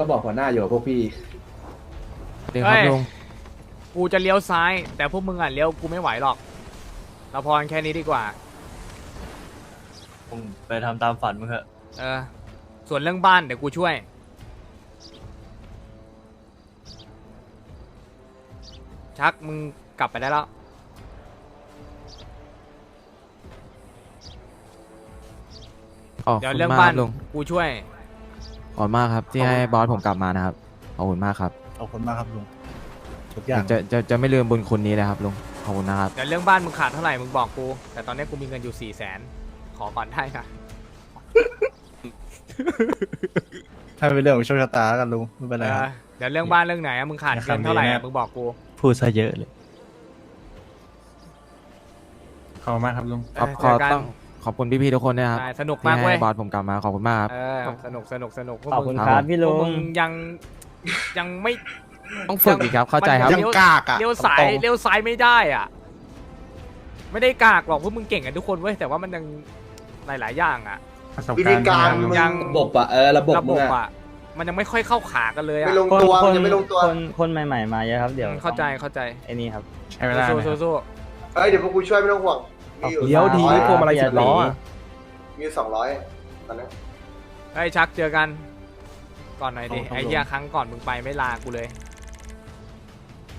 ก็บอกหัวหน้าอยู่กับพวกพี่ เดี๋ยวครับเฮ้ย ลุงกูจะเลี้ยวซ้าย แต่พวกมึงอะเลี้ยวกูไม่ไหวหรอกเราพอกันแค่นี้ดีกว่า มึงไปทำตามฝันมึงเถอะเออ ส่วนเรื่องบ้านเดี๋ยวกูช่วย ชักมึงกลับไปได้แล้วขอบเดี๋ยวคุณเรื่องมากบ้านลุงกูช่วย ขอบคุณมากครับ ที่ให้บอสผมกลับมานะครับขอบคุณมากครับขอบคุณมากครับลุงทุกอย่างจะจะจะไม่ลืมบุญคุณนี้เลยครับลุงขอบคุณนะครับเดี๋ยวเรื่องบ้านมึงขาดเท่าไหร่มึงบอกกู แต่ตอนนี้กูมีเงินอยู่สี่แสนขอก่อนได้ค่ะถ้าเป็นเรื่องของโชคชะตาแล้วกันลุงไม่เป็นไรเอคอรับ เดี๋ยวเรื่องบ้านเรื่องไหนอะมึงขาดนะครับเงินเท่าไหร่ดีอะนะมึงบอกกูพูดซะเยอะเลย ขอบคุณมากครับลุง ขอบเออขอเจอกันต้อง ขอบคุณพี่ๆทุกคนด้วยนะครับใช่สนุกที่มากเว้ให้ยบอสผมกลับมาขอบคุณมากครับ เออสนุกสนุกสนุกพวกขอบมึคุณงครับพี่พลุวกงมึงยังยังไม่ ต้องฝึกอีกครับเข้าใจครับมันยังกากอะเลี้ยวซ้ายตรงๆ เลี้ยวซ้ายไม่ได้อะ ไม่ได้กากหรอกพวกมึงเก่งกันทุกคนเว้ยแต่ว่ามันยังหลาย ๆ อย่างอะ ประสบวิการธีณ์การทำงนมึงยังระบบอะเออระบบระมึบงบอะอะมันยังไม่ค่อยเข้าขากันเลยอะไม่ลงคนตัวคนยังไม่ลงตัว คนคนใหม่ ๆ มาเยอะครับเดี๋ยวเข้าใจเข้าใจไอ้นี่ครับ ใช้เวลาสู้หน่อยคสู้รับสู้เอ้ยเดี๋ยวพวกกูช่วยไม่ต้องห่วง มีอยู่เลี้ยวดี200พวงมาลัยสิบล้ออะมีสองร้อยตอนนี้ไอ้ยชักเจอกันก่อนหน่อยดิครับไอ้เหี้ยครั้งก่อนมึงไปไม่ลากูเลย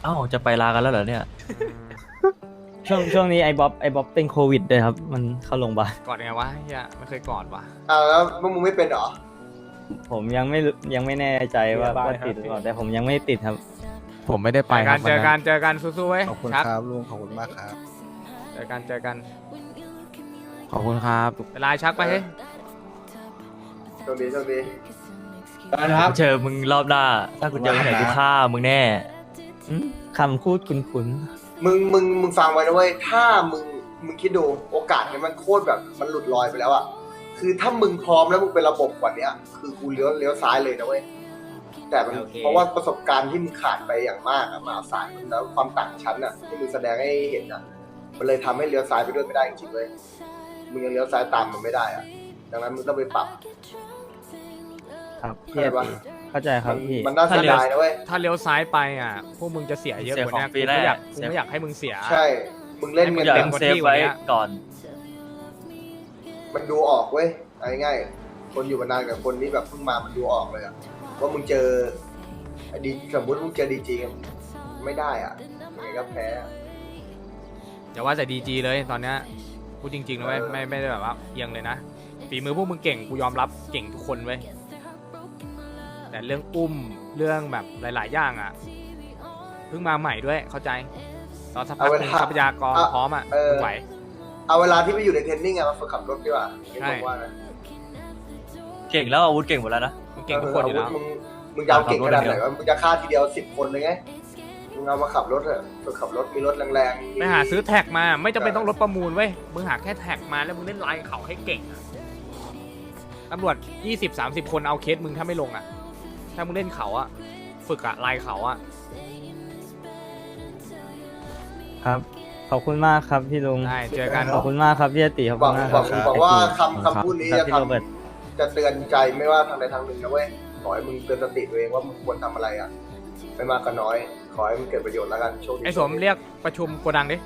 เอ้าจะไปลากันแล้วเหรอเนี่ย ช่วงช่วงนี้ไอ้บ๊อบไอ้บ๊อบเป็นโควิดด้วยครับ มันเข้าโรงพยาบาลกอดไงวะเฮียไม่เคยกอดว่ะอ่าแล้วพวกมึงไม่เป็นเหรอ ผมยังไม่รู้ยังไม่แน่ใจว่าว่าติดหรือเปล่าแต่ผมยังไม่ติดครับ ผมไม่ได้ไปไปคกัรันบเจอวักันเจอกันสู้ๆเว้ยขอบคุณชัก ครับลุงขอบคุณมากครับเจอกันเจอกันขอบคุณครับเวลาชักไปเฮ้ยโชคดีโชคดีนะครับเจอมึงรอบหน้า ถ้ากูเจอที่ไหนกูฆ่ามึงแน่อืมคำพูดคุ้นมึงมึงมึงฟังไว้นะเว้ยถ้ามึงมึงคิดดูโอกาสเนี่ยมันโคตรแบบมันหลุดลอยไปแล้วอะคือถ้ามึงพร้อมแล้วมึงเป็นระบบกว่าเนี้ย คือกูเลี้ยวเลี้ยวซ้ายเลยนะเว้ยแต่มันเพราะว่าประสบการณ์ที่มึงขาดไปอย่างมากอะมหาศาลแล้วความต่างชั้นอะที่มึงแสดงให้เห็นอะ มันเลยทำให้เลี้ยวซ้ายไปด้วยไม่ได้จริงๆเลยมึงยังเลี้ยวซ้ายตามมันไม่ได้อะดังนั้นมึงต้องไปปรับๆครับเข้าพี่ใจปะเข้าใจครับพี่ มันน่าเสียดายนะเว้ย ถ้าเลี้ยวซ้ายไปอะ พวกมึงจะเสียเยอะกว่านี้เสียของฟรีกูไม่อยากแน่กูไม่อยากให้มึงเสีย ใช่ มึงเล่นให้มึเงิงนอยากเต็มกว่าเซฟที่ไว้กว่านี้ก่อน มันดูออกเว้ยเอาง่ายๆคนอยู่มานานกับคนที่แบบเพิ่งมามันดูออกเลยอะว่ามึงเจอไอ้ดีสมมติมึงเจอดีจริงไม่ได้อะยังไงก็แพ้อะ อย่าว่าแต่ดีจีเลยตอนเนี้ยพูดจริงๆนะเว้ยไม่ไม่ได้แบบว่าเอียงเลยนะฝีมือพวกมึงเก่งกูยอมรับเก่งทุกคนเว้ยแต่เรื่องอุ้มเรื่องแบบหลาย ๆ อย่างอะเพิ่งมาใหม่ด้วยเข้าใจ ตอนสักพักหนึ่งทรัพยากรพร้อมอะมึงไหว เอาเวลาที่ไปอยู่ในเทรนนิ่งอะมาฝึกขับรถดีกว่าเห็นใช่บอกว่านะเก่งแล้วอาวุธเก่งหมดแล้วนะ มึงเก่งทุกคนอยู่แล้ว มึงมึงจะเอาเก่งขนาดไหนวะมึงจะฆ่าทีเดียวสิบคนเลยไง มึงเอามาขับรถเถอะฝึกขับรถมีรถแรงๆไปหาซื้อแท็กมาไม่จำเป็นต้องรถประมูลเว้ยมึงหาแค่แท็กมาแล้วมึงเล่นไลน์เขาให้เก่งอะตำรวจ20 30 คนเอาเคสมึงถ้าไม่ลงอะ ถ้ามึงเล่นเขาอะฝึกอะไลน์เขาอะครับ ขอบคุณมากครับพี่ลุง ได้เจอกัน ขอบคุณมากครับพี่อติขอบบคุอกณมากบคอรักบบอกว่าคำคำพูดนี้ครับจะพี่ทโรเบิร์ตำจะเตือนใจไม่ว่าทางใดทางหนึ่งนะเว้ยขอให้มึงเตือนสติตัวเองว่ามึงควรทำอะไรอะ ไม่มากก็น้อย ขอให้มึงเกิดประโยชน์แล้วกันโชคดีไอ้สมเรียกประชุมโกดังดิ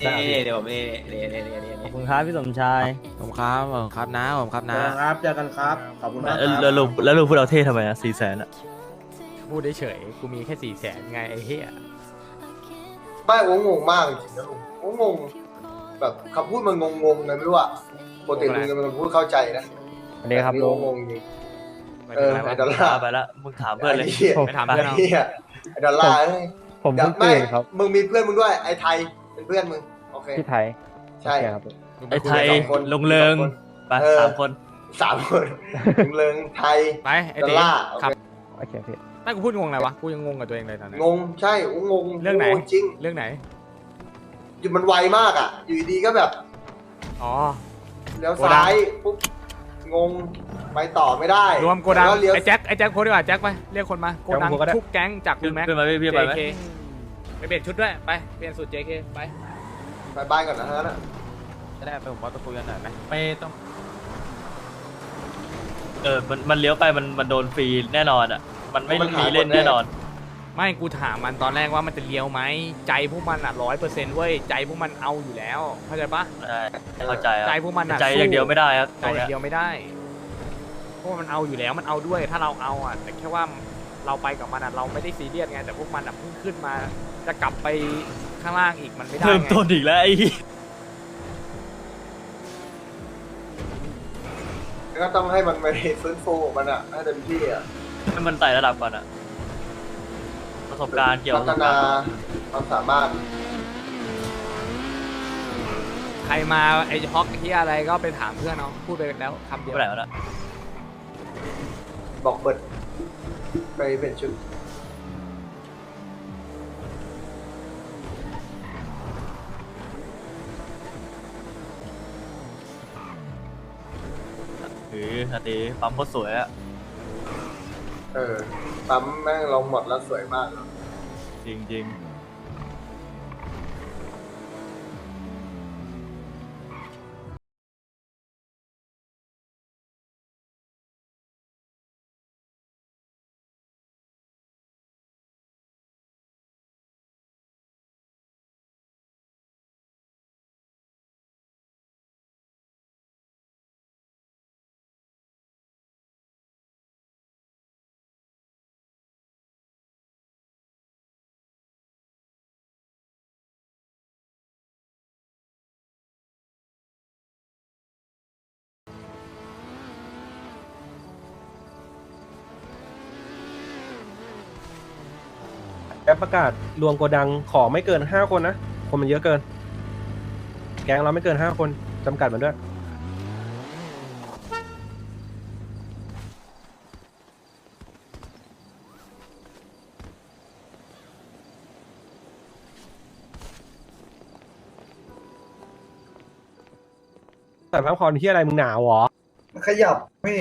เอ๊ะเดี๋ยวผมเอ๊ะเดี๋ยวเดี๋ยวเดี๋ยวเดี๋ยวขอบคุณครับพี่สมชายผมครับผมครับนะผมครับนะครับเจอกันครับ ขอบคุณมากคแล้วรับแล้วลุงแล้วลุงพูดเอาเท่ทำไมอะสี่แสนอะพูดเฉยๆกูมีแค่สี่แสนไงไอ้เหี้ยไม่โอ้งงมากจริงๆนะลุงโอ้งงแบบคำพูดมันงงๆไงไม่รู้อะปกติลุงจะเป็นคนพูดเข้าใจนะสวัสดีครับแต่นี่ลุงงงๆจริง ไม่เอเป็นอไรไอ้วะดอลลาร์ไปละมึงถามเพื่อนเลย ไอ้เหี้ยไปถามเพื่อนไอ้เอา เหี้ยไอ้ดอลลาร์เอ้ยผมเดี๋ยวเพิ่งไม่ตื่นครับมึงมีเพื่อนมึงด้วยไอ้ไทยเป็นเพื่อนมึงโอเค พี่ไทยใช่ โอเคครับ มึงไอ้ปคุไทยกับสองคนลงเริงไปเออ สามคน สามคนถึงเริงไทย ไปไอ้ดอลเต๋ลาร์โอครับเคโอเคพี่ ไม่กูพูดงงอะไรวะกูยังงงกับตัวเองเลยตอนนี้งงใช่โอ้งงเรื่องไหน งจริงเรื่องไหนอยู่มันไวมากอะ อยู่ดีๆก็แบบอ๋อ เลี้ยวโกดังซ้ายปุ๊บงง ไปต่อไม่ได้รวมโกดังแล้วเลี้ยวไอ้แจ็คไอ้แจ็คโพสดีกว่าแจ็คไปเรียกคนมาโกดังทุกแก๊งจากขึ้คุนณแม็กขึ้นมาพี่พี่ไปไหม JK ไปเปลี่ยนชุดด้วยไปเปลี่ยนสูตร JK ไปไปบ้านก่อนนะฮะจะได้ไปผมว่าตะคุยกันหน่อยไหมไม่ต้องไเออ มัน มันเลี้ยวไป มัน มันโดนฟรีแน่นอนอะ มันไม่มันหามีเล่นคนแน่แน่นอน ไม่กูถามมันตอนแรกว่ามันจะเลี้ยวไหมใจพวกมันอะร้อยเปอร์เซ็นต์เว้ยใจพวกมันเอาอยู่แล้วเข้าใจปะใช่เข้าใจครับใจพวกมันอะใจอย่างเดียวไม่ได้ครับใจอย่างเดียวไม่ได้ เพราะว่ามันเอาอยู่แล้วมันเอาด้วยถ้าเราเอาอะแต่แค่ว่าเราไปกับมันอะเราไม่ได้ซีเรียสไงแต่พวกมันอะเพิ่งขึ้นมา จะกลับไปข้างล่างอีกมันไม่ได้เริ่มไงต้นอีกแล้วไอ้เหี้ยก็ต้องให้มันไปฟื้นฟูของมันอะให้เต็มที่อะให้มันไต่ระดับก่อนอะประสบการณ์เกี่ยวพักับฒนาความสามารถ ใครมาไอ้ฮอกที่อะไรก็ไปถามเพื่อนเอาพูดไปแล้วคำเดียวเมื่อไหร่วะน่ะ บอกเบิดไปเป็นชุดหือคติปั๊มโคตรสวยอะเออปั๊มแม่งลงหมดแล้วสวยมากเลยจริงจริงๆ แกประกาศรวมโกดังขอไม่เกินห้าคนนะ คนมันเยอะเกิน แก๊งเราไม่เกินห้าคนจำกัดมันด้วยแต่พักผ่อนที่อะไรมึงหนาวเหรอขยับพี่